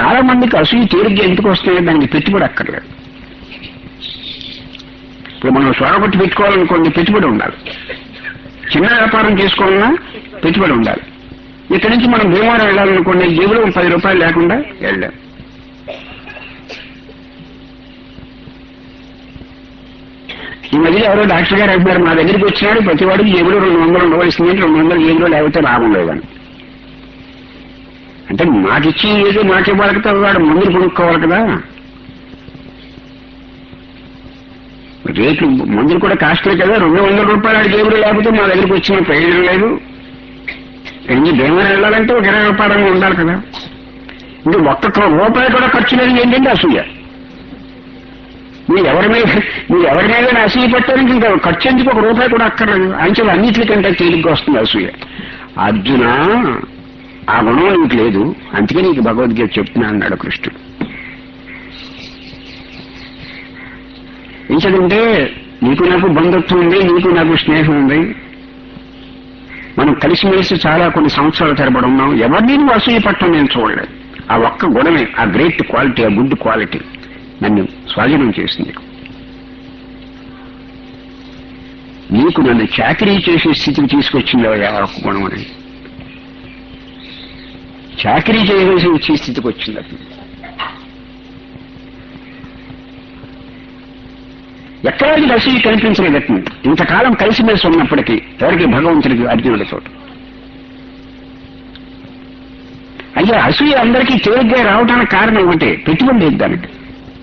చాలా మందికి అసూయ తేలిగ్గా ఎందుకు వస్తున్నాయో దానికి పెట్టుబడి అక్కర్లేదు. ఇప్పుడు మనం సొరగొట్టి పెట్టుకోవాలనుకోండి పెట్టుబడి ఉండాలి. చిన్న వ్యాపారం చేసుకోవాలన్నా పెట్టుబడి ఉండాలి. ఇక్కడి నుంచి మనం భీమవరం వెళ్ళాలనుకోండి జేబులో పది రూపాయలు లేకుండా వెళ్ళాం ఈ మధ్య ఎవరో డాక్టర్ గారు అంటున్నారు మా దగ్గరికి వచ్చినాడు ప్రతి వాడికి జేబులో రెండు వందలు ఉండవలసింది రెండు వందలు జేబులో లేకపోతే లాభం లేదని. అంటే మాకిచ్చి ఏదో మాకే వాళ్ళకి వాడు మందులు కొనుక్కోవాలి కదా. రేట్లు మందులు కూడా కాస్ట్లే కదా రెండు వందల రూపాయలు ఆడి జేబులో లేకపోతే మా దగ్గరికి వచ్చిన ప్రయోజనం లేదు. ఎన్ని భీమవరం వెళ్ళాలంటే ఒక ఇరవై రూపాయలు ఉండాలి కదా. ఇంకా ఒక్క రూపాయి కూడా ఖర్చు లేదు ఏంటంటే అసూయ. మీరు ఎవరి మీద మీరు ఎవరి మీద అసూయ పెట్టడానికి ఇంకా ఖర్చు ఎందుకు? ఒక రూపాయి కూడా అక్కర్లేదు. అంచెలు అన్నింటికంటే తేలిగ్గా వస్తుంది అసూయ. అర్జున ఆ గుణం నీకు లేదు. అందుకే నీకు భగవద్గీత చెప్తున్నా అన్నాడు కృష్ణుడు. ఏంటంటే నీకు నాకు బంధుత్వం ఉంది నీకు నాకు స్నేహం ఉంది. మనం కలిసిమెలిసి చాలా కొన్ని సంవత్సరాల తరబడి ఉన్నాం. ఎవరిని నువ్వు అసూయ పట్టడం నేను చూడలేదు. ఆ ఒక్క గుణమే ఆ గ్రేట్ క్వాలిటీ ఆ గుడ్ క్వాలిటీ నన్ను స్వాధీనం చేసింది నీకు. నన్ను చాకరీ చేసే స్థితికి తీసుకొచ్చింది ఆ ఒక్క గుణం అనేది. చాకరీ చేయవలసి వచ్చే స్థితికి వచ్చింది అతను. ఎక్కడా నీకు అసూయ కనిపించలేదు ఇంతకాలం కలిసిమెలిసి ఉన్నప్పటికీ ఎవరికి భగవంతుడికి అర్జునుడి చోట? అయ్యా అసూయ అందరికీ తేలిగ్గా రావడానికి కారణం ఒకటే పెట్టుబడి లేదు దానికి.